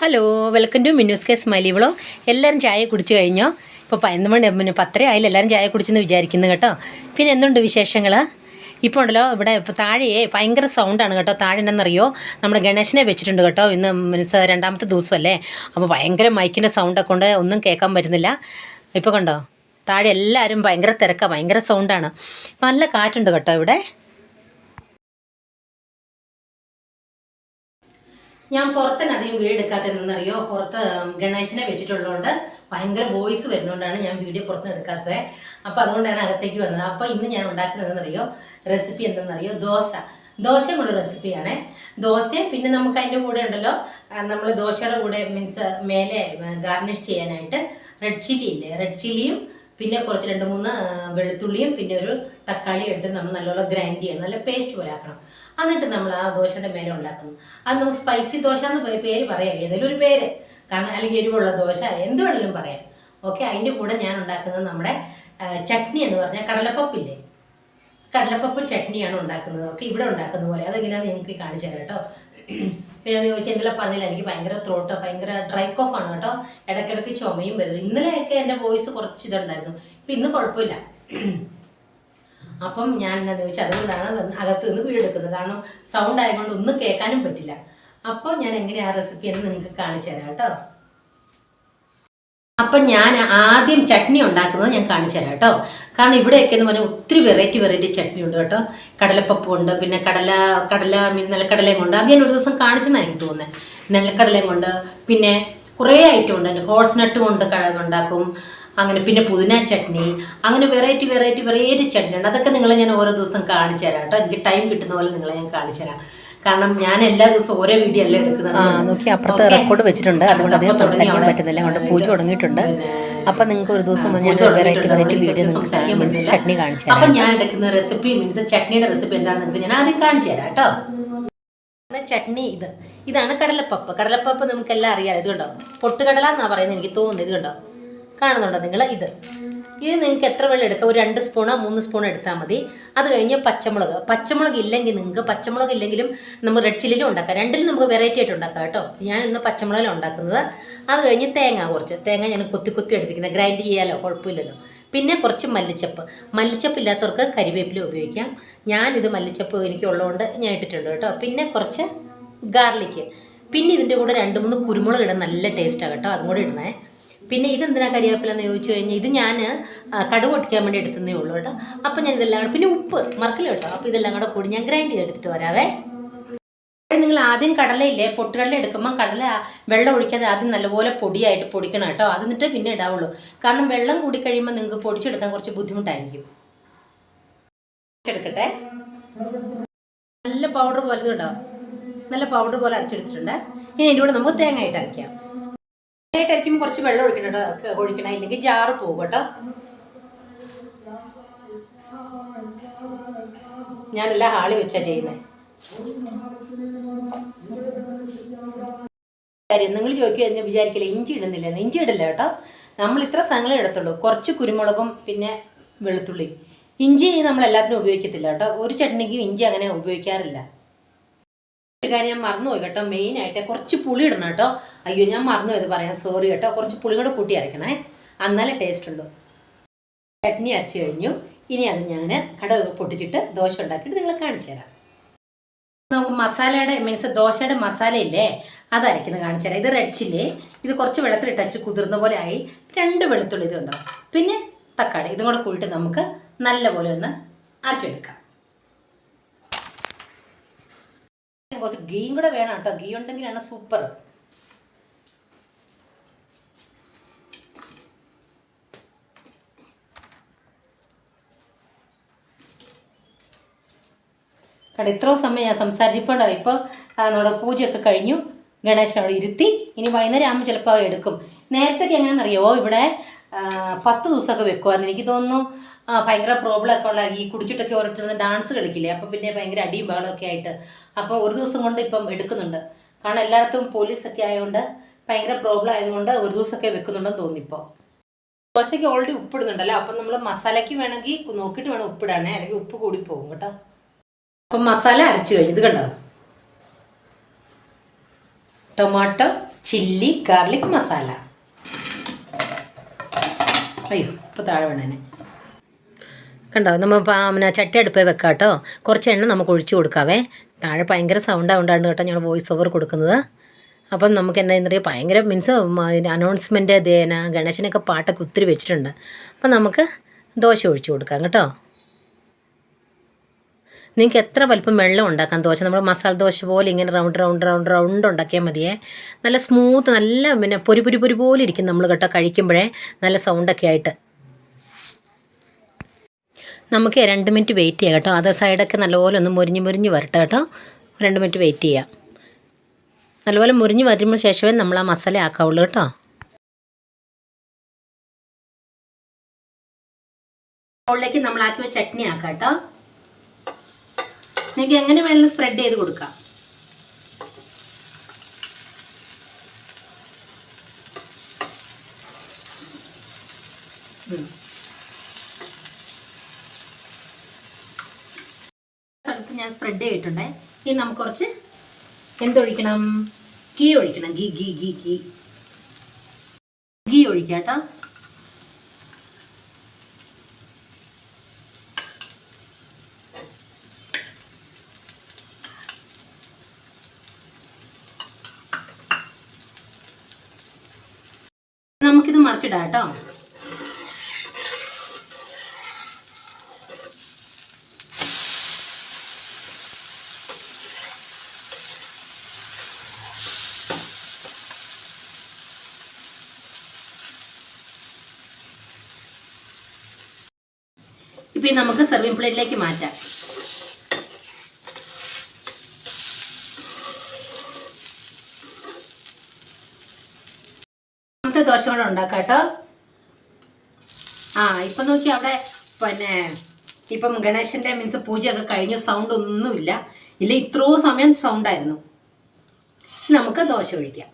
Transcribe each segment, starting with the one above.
Hello welcome to Minnu's K smiley വിളോ എല്ലാവരും ചായ കുടിച്ചു കഴിഞ്ഞോ? ഇപ്പോൾ പതിനൊന്ന് മണി പിന്നെ പത്തര ആയില്ല? എല്ലാവരും ചായ കുടിച്ചെന്ന് വിചാരിക്കുന്നു കേട്ടോ. പിന്നെ എന്തുണ്ട് വിശേഷങ്ങൾ ഇപ്പോൾ ഉണ്ടല്ലോ ഇവിടെ ഇപ്പോൾ താഴെയേ ഭയങ്കര സൗണ്ടാണ് കേട്ടോ. താഴെ എന്നറിയോ നമ്മുടെ ഗണേശനെ വെച്ചിട്ടുണ്ട് കേട്ടോ. ഇന്ന് മീൻസ് രണ്ടാമത്തെ ദിവസമല്ലേ? അപ്പോൾ ഭയങ്കര മൈക്കിന്റെ സൗണ്ടൊക്കെ കൊണ്ട് ഒന്നും കേൾക്കാൻ പറ്റുന്നില്ല. ഇപ്പോൾ കണ്ടോ? താഴെ എല്ലാവരും ഭയങ്കര തിരക്കാണ് ഭയങ്കര സൗണ്ടാണ് നല്ല കാറ്റുണ്ട് കേട്ടോ ഇവിടെ. ഞാൻ പുറത്തന്നെ അധികം വീഡിയോ എടുക്കാത്തതെന്നറിയോ പുറത്ത് ഗണേശനെ വെച്ചിട്ടുള്ളതുകൊണ്ട് ഭയങ്കര വോയിസ് വരുന്നതുകൊണ്ടാണ് ഞാൻ വീഡിയോ പുറത്ത് എടുക്കാത്തത്. അപ്പോൾ അതുകൊണ്ടാണ് അകത്തേക്ക് വന്നത്. അപ്പോൾ ഇന്ന് ഞാൻ ഉണ്ടാക്കുന്നതെന്നറിയോ റെസിപ്പി എന്തെന്നറിയോ ദോശ. ദോശയുള്ള റെസിപ്പിയാണ് ദോശയും പിന്നെ നമുക്ക് അതിന്റെ കൂടെ ഉണ്ടല്ലോ നമ്മൾ ദോശയുടെ കൂടെ മീൻസ് മേലെ ഗാർണിഷ് ചെയ്യാനായിട്ട് റെഡ് ചില്ലി ഇല്ലേ? റെഡ് ചില്ലിയും പിന്നെ കുറച്ച് രണ്ട് മൂന്ന് വെളുത്തുള്ളിയും പിന്നെ ഒരു തക്കാളി എടുത്തിട്ട് നമ്മൾ നല്ലോണം ഗ്രൈൻഡ് ചെയ്യണം. നല്ല പേസ്റ്റ് പോലെ ആക്കണം. എന്നിട്ട് നമ്മൾ ആ ദോശയുടെ മേലെ ഉണ്ടാക്കുന്നു. അത് നമുക്ക് സ്പൈസി ദോശ എന്ന് പേര് പറയാം. ഏതെങ്കിലും ഒരു പേര്. കാരണം അല്ലെങ്കിൽ എരിവുള്ള ദോശ എന്ത് വേണമെങ്കിലും പറയാം. ഓക്കെ അതിന്റെ കൂടെ ഞാൻ ഉണ്ടാക്കുന്നത് നമ്മുടെ ചട്നി എന്ന് പറഞ്ഞാൽ കടലപ്പപ്പില്ലേ? കടലപ്പപ്പ് ചട്നിയാണ് ഉണ്ടാക്കുന്നത്. ഓക്കെ ഇവിടെ ഉണ്ടാക്കുന്ന പോലെ. അതെങ്ങനെയാണെന്ന് നിങ്ങൾക്ക് കാണിച്ചു തരാം കേട്ടോ. പിന്നെ ചോദിച്ചാൽ ഇന്നലെ പറഞ്ഞില്ല എനിക്ക് ഭയങ്കര ത്രോട്ട് ഭയങ്കര ഡ്രൈ കോഫ് ആണ് കേട്ടോ. ഇടയ്ക്കിടയ്ക്ക് ചുമയും വരുന്നു ഇന്നലെയൊക്കെ എന്റെ വോയിസ് കുറച്ച് ഇതുണ്ടായിരുന്നു. ഇപ്പം ഇന്ന് കുഴപ്പമില്ല. അപ്പം ഞാൻ എന്നാന്ന് ചോദിച്ചാൽ അതുകൊണ്ടാണ് അകത്ത് നിന്ന് വീടെടുക്കുന്നത് കാരണം സൗണ്ട് ആയതുകൊണ്ട് ഒന്നും കേൾക്കാനും പറ്റില്ല. അപ്പോൾ ഞാൻ എങ്ങനെയാണ് റെസിപ്പി എന്ന് നിങ്ങൾക്ക് കാണിച്ചു തരാം കേട്ടോ. അപ്പം ഞാൻ ആദ്യം ചട്നി ഉണ്ടാക്കുന്നത് ഞാൻ കാണിച്ചു തരാം കേട്ടോ. കാരണം ഇവിടെയൊക്കെ എന്ന് പറഞ്ഞാൽ ഒത്തിരി വെറൈറ്റി വെറൈറ്റി ചട്നി ഉണ്ട് കേട്ടോ. കടലപ്പപ്പും ഉണ്ട് പിന്നെ കടല കടല നിലക്കടലയും കൊണ്ട് അത് ഞാൻ ഒരു ദിവസം കാണിച്ചെന്നാണ് എനിക്ക് തോന്നുന്നത്. നിലക്കടലയും കൊണ്ട് പിന്നെ കുറേ ഐറ്റം ഉണ്ട്. ഹോഴ്സ് നട്ടും കൊണ്ട് ഉണ്ടാക്കും. അങ്ങനെ പിന്നെ പുതിന ചട്നി അങ്ങനെ വെറൈറ്റി വെറൈറ്റി വെറൈറ്റി ചട്നി ഉണ്ട്. അതൊക്കെ നിങ്ങളെ ഞാൻ ഓരോ ദിവസം കാണിച്ചു തരാം കേട്ടോ. എനിക്ക് ടൈം കിട്ടുന്ന പോലെ നിങ്ങളെ ഞാൻ കാണിച്ചു തരാം. കാരണം ഞാൻ എല്ലാ ദിവസവും ഓരോ വീഡിയോ അല്ലേ എടുക്കുന്നത്. നോക്കി അപ്പുറത്ത് റെക്കോർഡ് വെച്ചിട്ടുണ്ട്. അതുകൊണ്ട് അധികം സംസാരിക്കാൻ പറ്റുന്നില്ല. അതുകൊണ്ട് പൂജ തുടങ്ങിയിട്ടുണ്ട്. അപ്പൊ നിങ്ങൾക്ക് ഒരു ദിവസം variety variety video means. Chutney കാണിച്ചു അപ്പൊ ഞാൻ എടുക്കുന്ന റെസിപ്പി മീൻസ് ചട്നിയുടെ റെസിപ്പി എന്താണെന്ന് നിങ്ങൾക്ക് ഞാൻ ആദ്യം കാണിച്ചു തരാം കേട്ടോ. ചട്നി ഇത്. ഇതാണ് കടലപ്പപ്പ്. കടലപ്പപ്പ് നമുക്ക് എല്ലാം അറിയാം. ഇത് കണ്ടോ പൊട്ടുകടല എന്നാ പറയുന്നത് എനിക്ക് തോന്നുന്നു. ഇത് കണ്ടോ കാണുന്നുണ്ടോ നിങ്ങൾ? ഇത്. ഇത് നിങ്ങൾക്ക് എത്ര വെള്ളം എടുക്കാം? ഒരു രണ്ട് സ്പൂണോ മൂന്ന് സ്പൂണോ എടുത്താൽ മതി. അത് കഴിഞ്ഞ് പച്ചമുളക്. പച്ചമുളക് ഇല്ലെങ്കിൽ നിങ്ങൾക്ക് പച്ചമുളക് ഇല്ലെങ്കിലും നമ്മൾ റെഡ് ചില്ലിലും ഉണ്ടാക്കാം. രണ്ടിലും നമുക്ക് വെറൈറ്റി ആയിട്ട് ഉണ്ടാക്കാം കേട്ടോ. ഞാൻ ഇന്ന് പച്ചമുളകിലും ഉണ്ടാക്കുന്നത്. അത് കഴിഞ്ഞ് തേങ്ങ കുറച്ച്. തേങ്ങ ഞാൻ കുത്തി കുത്തി എടുത്തിരിക്കുന്നത്. ഗ്രൈൻഡ് ചെയ്യാലോ? കുഴപ്പമില്ലല്ലോ. പിന്നെ കുറച്ച് മല്ലിച്ചപ്പ്. മല്ലിച്ചപ്പ് ഇല്ലാത്തവർക്ക് കരിവേപ്പില ഉപയോഗിക്കാം. ഞാനിത് മല്ലിച്ചപ്പ് എനിക്ക് ഉള്ളതുകൊണ്ട് ഞാൻ ഇട്ടിട്ടുണ്ട് കേട്ടോ. പിന്നെ കുറച്ച് ഗാർലിക്ക് പിന്നെ ഇതിന്റെ കൂടെ രണ്ട് മൂന്ന് കുരുമുളക് ഇടാൻ നല്ല ടേസ്റ്റാണ് കേട്ടോ. അതും കൂടെ ഇടണേ. പിന്നെ ഇതെന്തിനാ കരിയാപ്പില എന്ന് ചോദിച്ചു കഴിഞ്ഞാൽ ഇത് ഞാൻ കടുക് പൊട്ടിക്കാൻ വേണ്ടി എടുത്തതേ ഉള്ളൂ കേട്ടോ. അപ്പോൾ ഞാൻ ഇതെല്ലാം കൂടെ പിന്നെ ഉപ്പ് മറക്കില്ല കേട്ടോ. അപ്പോൾ ഇതെല്ലാം കൂടെ കൂടി ഞാൻ ഗ്രൈൻഡ് ചെയ്തെടുത്തിട്ട് വരാവേ. നിങ്ങൾ ആദ്യം കടലയില്ലേ പൊട്ടുകടല എടുക്കുമ്പോൾ കടല വെള്ളം ഒഴിക്കാതെ ആദ്യം നല്ലപോലെ പൊടിയായിട്ട് പൊടിക്കണം കേട്ടോ. അത് എന്നിട്ട് പിന്നെ ഇടാവുള്ളൂ. കാരണം വെള്ളം കൂടി കഴിയുമ്പോൾ നിങ്ങൾക്ക് പൊടിച്ചെടുക്കാൻ കുറച്ച് ബുദ്ധിമുട്ടായിരിക്കും. എടുക്കട്ടെ നല്ല പൗഡർ പോലെ ഇതുണ്ടോ നല്ല പൗഡർ പോലെ അരച്ചെടുത്തിട്ടുണ്ട്. ഇനി ഇതിന്റെ കൂടെ നമുക്ക് തേങ്ങ ആയിട്ട് അരയ്ക്കാം തേങ്ങ കുറച്ച് വെള്ളം ഒഴിക്കണം കേട്ടോ ഒഴിക്കണം. ഇല്ലെങ്കിൽ ജാറ് പോകും കേട്ടോ. ഞാനെല്ലാം ഹാളി വെച്ചാ ചെയ്യുന്നത് കാര്യം നിങ്ങൾ ചോദിക്കുക എന്ന് വിചാരിക്കില്ല ഇഞ്ചി ഇടുന്നില്ല ഇഞ്ചി ഇടില്ല കേട്ടോ. നമ്മൾ ഇത്ര സാധനങ്ങൾ ഇടത്തുള്ളൂ. കുറച്ച് കുരുമുളകും പിന്നെ വെളുത്തുള്ളിയും. ഇഞ്ചി നമ്മൾ എല്ലാത്തിനും ഉപയോഗിക്കത്തില്ല കേട്ടോ. ഒരു ചട്നിക്കും ഇഞ്ചി അങ്ങനെ ഉപയോഗിക്കാറില്ല. ഒരു കാര്യം ഞാൻ മറന്നുപോയി കേട്ടോ. മെയിൻ ആയിട്ട് കുറച്ച് പുളി ഇടണം കേട്ടോ. അയ്യോ ഞാൻ മറന്നുപോയത് പറയാൻ സോറി കേട്ടോ. കുറച്ച് പുളി കൂടെ കൂട്ടി അരക്കണേ എന്നാലേ ടേസ്റ്റ് ഉള്ളൂ. ചട്നി അരച്ച് കഴിഞ്ഞു. ഇനി അത് ഞാൻ കടക് പൊട്ടിച്ചിട്ട് ദോശ ഉണ്ടാക്കിയിട്ട് നിങ്ങളെ കാണിച്ചു തരാം. നമുക്ക് മസാലയുടെ മീൻസ് ദോശയുടെ മസാലയില്ലേ അത് അരക്കുന്നത് കാണിച്ചു തരാം. ഇത് റെഡ് ചില്ലി ഇത് കുറച്ച് വെള്ളത്തിലിട്ട് അച്ചിട്ട് കുതിർന്ന പോലെ ആയി. രണ്ട് വെളുത്തുള്ളി ഇതുണ്ടോ? പിന്നെ തക്കാളി. ഇതും കൂടെ കൂടിയിട്ട് നമുക്ക് നല്ലപോലെ ഒന്ന് അരച്ചെടുക്കാം. കുറച്ച് ഗീയും കൂടെ വേണം കേട്ടോ. ഗീ ഉണ്ടെങ്കിലാണ് സൂപ്പർ കാരണം ഇത്രയും സമയം ഞാൻ സംസാരിച്ചപ്പോൾ ഇപ്പോൾ നമ്മുടെ പൂജയൊക്കെ കഴിഞ്ഞു. ഗണേശനോട് ഇരുത്തി. ഇനി വൈകുന്നേരം ആകുമ്പോൾ ചിലപ്പോൾ എടുക്കും നേരത്തെ എങ്ങനെയാണെന്നറിയോ? ഇവിടെ പത്ത് ദിവസമൊക്കെ വെക്കുമായിരുന്നു എനിക്ക് തോന്നുന്നു. ഭയങ്കര പ്രോബ്ലം ഒക്കെ ഉള്ള ഈ കുടിച്ചിട്ടൊക്കെ ഓരോരുത്തരും ഡാൻസ് കളിക്കില്ലേ? അപ്പോൾ പിന്നെ ഭയങ്കര അടിയും ബഹളമൊക്കെ ആയിട്ട്. അപ്പോൾ ഒരു ദിവസം കൊണ്ട് ഇപ്പം എടുക്കുന്നുണ്ട്. കാരണം എല്ലായിടത്തും പോലീസൊക്കെ ആയതുകൊണ്ട് ഭയങ്കര പ്രോബ്ലം ആയതുകൊണ്ട് ഒരു ദിവസമൊക്കെ വെക്കുന്നുണ്ടെന്ന് തോന്നിപ്പോൾ ദോശയ്ക്ക് ഓൾറെഡി ഉപ്പിടുന്നുണ്ടല്ലോ അപ്പം നമ്മൾ മസാലയ്ക്ക് വേണമെങ്കിൽ നോക്കിയിട്ട് വേണം ഉപ്പിടാനേ. അല്ലെങ്കിൽ ഉപ്പ് കൂടി പോകും കേട്ടോ. അപ്പം മസാല അരച്ചു കഴിഞ്ഞു. ഇത് കണ്ടോ? Tomato chilli garlic masala. അയ്യോ ഇപ്പോൾ താഴെ വീണേനെ. കണ്ടോ നമ്മൾ പിന്നെ ചട്ടി അടുപ്പേ വെക്കാം കേട്ടോ കുറച്ച് എണ്ണ നമുക്ക് ഒഴിച്ചു കൊടുക്കാവേ. താഴെ ഭയങ്കര സൗണ്ട് ആവുണ്ടാണ് കേട്ടോ ഞങ്ങൾ വോയിസ് ഓവർ കൊടുക്കുന്നത്. അപ്പം നമുക്ക് എന്നാ പറയുക ഭയങ്കര മീൻസ് അനൗൺസ്മെന്റ് ദേന ഗണേശനൊക്കെ പാട്ടൊക്കെ ഒത്തിരി വെച്ചിട്ടുണ്ട്. അപ്പം നമുക്ക് ദോശ ഒഴിച്ചു കൊടുക്കാം കേട്ടോ. നിങ്ങൾക്ക് എത്ര വലിപ്പം വെള്ളം ഉണ്ടാക്കാം ദോശ? നമ്മൾ മസാല ദോശ പോലെ ഇങ്ങനെ റൗണ്ട് റൗണ്ട് റൗണ്ട് റൗണ്ട് ഉണ്ടാക്കിയാൽ മതിയേ. നല്ല സ്മൂത്ത് നല്ല പിന്നെ പൊരി പൊരി പൊരി പോലെ ഇരിക്കും നമ്മൾ കേട്ടോ കഴിക്കുമ്പോഴേ. നല്ല സൗണ്ടൊക്കെ ആയിട്ട്. നമുക്ക് രണ്ട് മിനിറ്റ് വെയിറ്റ് ചെയ്യാം കേട്ടോ. അതേ സൈഡൊക്കെ നല്ലപോലെ ഒന്ന് മുരിഞ്ഞ് മുരിഞ്ഞ് വരട്ടെ കേട്ടോ. രണ്ട് മിനിറ്റ് വെയിറ്റ് ചെയ്യാം. നല്ലപോലെ മുരിഞ്ഞ് വരുമ്പോൾ ശേഷമേ നമ്മൾ ആ മസാല ആക്കാവുള്ളൂ കേട്ടോ. ബൗളിലേക്ക് നമ്മൾ ആക്കി വെച്ച ചട്നി ആക്കാം കേട്ടോ. നിങ്ങൾക്ക് എങ്ങനെ വേണമെങ്കിലും സ്പ്രെഡ് ചെയ്ത് കൊടുക്കാം. ഞാൻ സ്പ്രെഡ് ചെയ്തിട്ടുണ്ടേ. ഇനി നമുക്ക് കുറച്ച് എന്തൊഴിക്കണം? ഗീ ഒഴിക്കണം. ഗീ ഗീ ഗീ ഗീ ഗീ ഒഴിക്കാം കേട്ടോ. നമുക്കിത് മറിച്ചിടാം കേട്ടോ. ഇത് നമുക്ക് സെർവിങ് പ്ലേറ്റിലേക്ക് മാറ്റാം. രണ്ടാമത്തെ ദോശ കൂടെ ഉണ്ടാക്കാം കേട്ടോ. ആ ഇപ്പം നോക്കി അവിടെ പിന്നെ ഇപ്പം ഗണേശന്റെ മീൻസ് പൂജയൊക്കെ കഴിഞ്ഞു സൗണ്ട് ഒന്നുമില്ല. ഇല്ല ഇത്രയോ സമയം സൗണ്ടായിരുന്നു നമുക്ക് ദോശ ഒഴിക്കാം.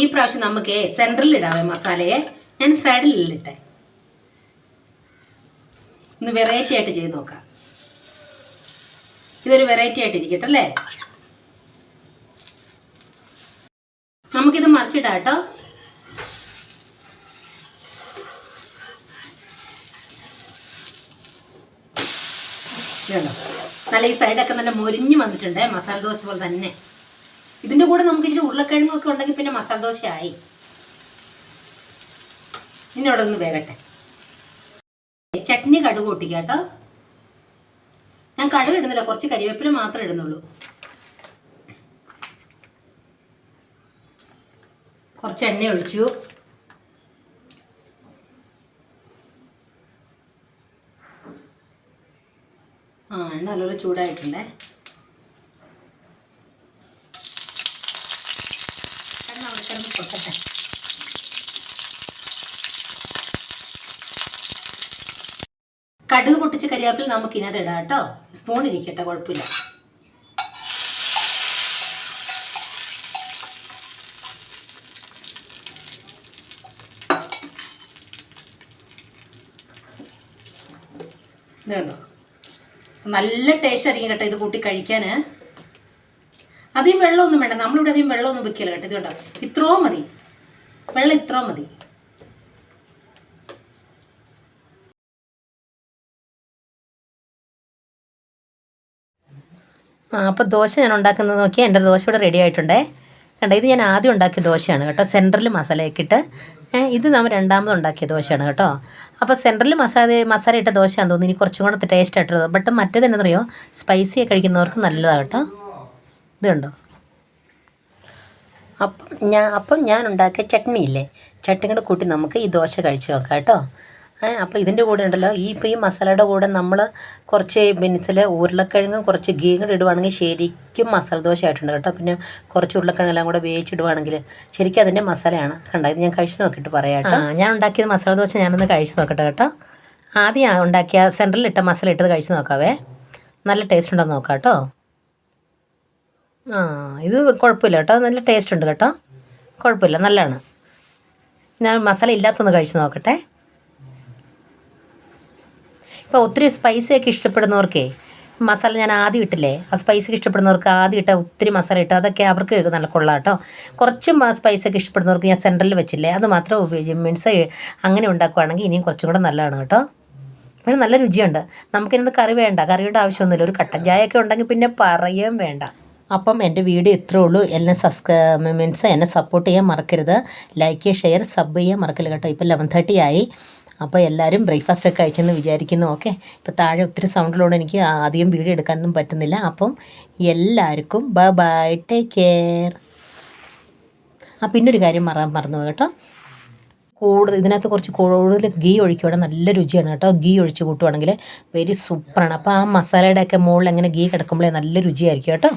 ഈ പ്രാവശ്യം നമുക്ക് സെൻട്രലിൽ ഇടാവേ മസാലയെ. ഞാൻ സൈഡിലിട്ടെ ഒന്ന് വെറൈറ്റി ആയിട്ട് ചെയ്ത് നോക്കാം. ഇതൊരു വെറൈറ്റി ആയിട്ട് ഇരിക്കട്ടെ അല്ലേ? നമുക്കിത് മറിച്ചിടാം കേട്ടോ? നല്ല ഈ സൈഡൊക്കെ നല്ല മൊരിഞ്ഞ് വന്നിട്ടുണ്ട്. മസാല ദോശ പോലെ തന്നെ. ഇതിന്റെ കൂടെ നമുക്ക് ഇച്ചിരി ഉരുളക്കിഴങ്ങൊക്കെ ഉണ്ടെങ്കിൽ പിന്നെ മസാല ദോശ ആയി ഇനി അവിടെ ഒന്ന് വേകട്ടെ. ചട്നി കടുക് പൊട്ടിക്കാം കേട്ടോ. ഞാൻ കടുക് ഇടുന്നില്ല കുറച്ച് കരിവേപ്പില മാത്രമേ ഇടുന്നുള്ളൂ. കുറച്ച് എണ്ണ ഒഴിച്ചു. ആ എണ്ണ നല്ലപോലെ ചൂടായിട്ടുണ്ടേ എണ്ണ അവിടെ കിടന്ന് പൊട്ടട്ടെ കടുക് പൊട്ടിച്ച കരിയാപ്പിൽ ഇനത് ഇടാം കേട്ടോ. സ്പൂൺ ഇരിക്കട്ടെ കുഴപ്പമില്ല. നല്ല ടേസ്റ്റ് ആയിരിക്കും കേട്ടോ ഇത് കൂട്ടി കഴിക്കാൻ അധികം വെള്ളമൊന്നും വേണ്ട. നമ്മളിവിടെ അധികം വെള്ളമൊന്നും വെക്കില്ല കേട്ടോ. ഇത് കേട്ടോ ഇത്രയും മതി. വെള്ളം ഇത്രയും മതി. അപ്പോൾ ദോശ ഞാൻ ഉണ്ടാക്കുന്നത് നോക്കിയാൽ എന്റെ ദോശ ഇവിടെ റെഡി ആയിട്ടുണ്ടേ. കണ്ട ഇത് ഞാൻ ആദ്യം ഉണ്ടാക്കിയ ദോശയാണ് കേട്ടോ. സെന്ററിൽ മസാലയൊക്കെ ഇത് നമ്മൾ രണ്ടാമത് ഉണ്ടാക്കിയ ദോശയാണ് കേട്ടോ. അപ്പോൾ സെന്ററിൽ മസാല മസാല ഇട്ട ദോശയാണെന്ന് തോന്നുന്നു. ഇനി കുറച്ചും കൂടെ ടേസ്റ്റ് ആയിട്ടുള്ളത്. ബട്ട് മറ്റേത് എന്നറിയോ സ്പൈസി കഴിക്കുന്നവർക്ക് നല്ലതാണ് കേട്ടോ. ഇത് കണ്ടോ? അപ്പം ഞാൻ അപ്പം ഞാൻ ഉണ്ടാക്കിയ ചട്നി ഇല്ലേ ചട്നി കൂടെ കൂട്ടി നമുക്ക് ഈ ദോശ കഴിച്ച് നോക്കാം കേട്ടോ. അപ്പോൾ ഇതിന്റെ കൂടെ ഉണ്ടല്ലോ. ഈ ഇപ്പോൾ ഈ മസാലയുടെ കൂടെ നമ്മൾ കുറച്ച് ബിൻസിൽ ഉരുളക്കിഴങ്ങും കുറച്ച് ഗീ കൂടെ ഇടുവാണെങ്കിൽ ശരിക്കും മസാല ദോശ ആയിട്ടുണ്ട് കേട്ടോ. പിന്നെ കുറച്ച് ഉരുളക്കിഴങ്ങെല്ലാം കൂടെ വേവിച്ചിടുവാണെങ്കിൽ ശരിക്കും അതിന്റെ മസാലയാണ്. കണ്ടോ ഇത് ഞാൻ കഴിച്ച് നോക്കിയിട്ട് പറയാം കേട്ടോ. ഞാൻ ഉണ്ടാക്കിയത് മസാല ദോശ ഞാനൊന്ന് കഴിച്ച് നോക്കട്ടെ കേട്ടോ. ആദ്യം ഉണ്ടാക്കിയ സെന്ററിൽ ഇട്ട മസാല ഇട്ടത് കഴിച്ച് നോക്കാവേ. നല്ല ടേസ്റ്റ് ഉണ്ടോ നോക്കാം കേട്ടോ. ആ ഇത് കുഴപ്പമില്ല കേട്ടോ. നല്ല ടേസ്റ്റ് ഉണ്ട് കേട്ടോ. കുഴപ്പമില്ല നല്ലതാണ്. ഞാൻ മസാല ഇല്ലാത്തൊന്ന് കഴിച്ച് നോക്കട്ടെ. ഇപ്പോൾ ഒത്തിരി സ്പൈസി ഒക്കെ ഇഷ്ടപ്പെടുന്നവർക്കേ മസാല ഞാൻ ആദ്യം ഇട്ടില്ലേ? ആ സ്പൈസൊക്കെ ഇഷ്ടപ്പെടുന്നവർക്ക് ആദ്യം ഇട്ട ഒത്തിരി മസാല ഇട്ട് അതൊക്കെ അവർക്ക് നല്ല കൊള്ളാം കേട്ടോ. കുറച്ചും സ്പൈസൊക്കെ ഇഷ്ടപ്പെടുന്നവർക്ക് ഞാൻ സെന്ററിൽ വെച്ചില്ലേ? അത് മാത്രം ഉപയോഗിച്ച് മീൻസ് അങ്ങനെ ഉണ്ടാക്കുവാണെങ്കിൽ ഇനിയും കുറച്ചും കൂടെ നല്ലതാണ് കേട്ടോ. പിന്നെ നല്ല രുചിയുണ്ട്. നമുക്കിന്നത് കറി വേണ്ട. കറിയുടെ ആവശ്യമൊന്നുമില്ല. ഒരു കട്ടൻ ചായയൊക്കെ ഉണ്ടെങ്കിൽ പിന്നെ പറയുകയും വേണ്ട. അപ്പം എന്റെ വീഡിയോ ഇത്രേ ഉള്ളൂ. എന്നെ സബ്സ്ക്രൈ മീൻസ് എന്നെ സപ്പോർട്ട് ചെയ്യാൻ മറക്കരുത്. ലൈക്ക് ചെയ്യുക ഷെയർ സബ് ചെയ്യാൻ മറക്കരുത് കേട്ടോ. ഇപ്പോൾ ലെവൻ തേർട്ടി ആയി. അപ്പോൾ എല്ലാവരും ബ്രേക്ക്ഫാസ്റ്റ് ഒക്കെ കഴിച്ചെന്ന് വിചാരിക്കുന്നു ഓക്കെ ഇപ്പോൾ താഴെ ഒത്തിരി സൗണ്ടിലുകൊണ്ട് എനിക്ക് അധികം വീഡിയോ എടുക്കാനൊന്നും പറ്റുന്നില്ല. അപ്പം എല്ലാവർക്കും ബൈ ബൈ ടേക്ക് കെയർ ആ ഒരു കാര്യം മറ മറന്നു കേട്ടോ. കൂടുതൽ ഇതിനകത്ത് കുറച്ച് കൂടുതൽ ഗീ ഒഴിക്കുവാണെങ്കിൽ നല്ല രുചിയാണ് കേട്ടോ. ഗീ ഒഴിച്ച് കൂട്ടുവാണെങ്കിൽ വെരി സൂപ്പറാണ് അപ്പോൾ ആ മസാലയുടെ ഒക്കെ മുകളിൽ അങ്ങനെ ഗീ കിടക്കുമ്പോഴേ നല്ല രുചിയായിരിക്കും കേട്ടോ.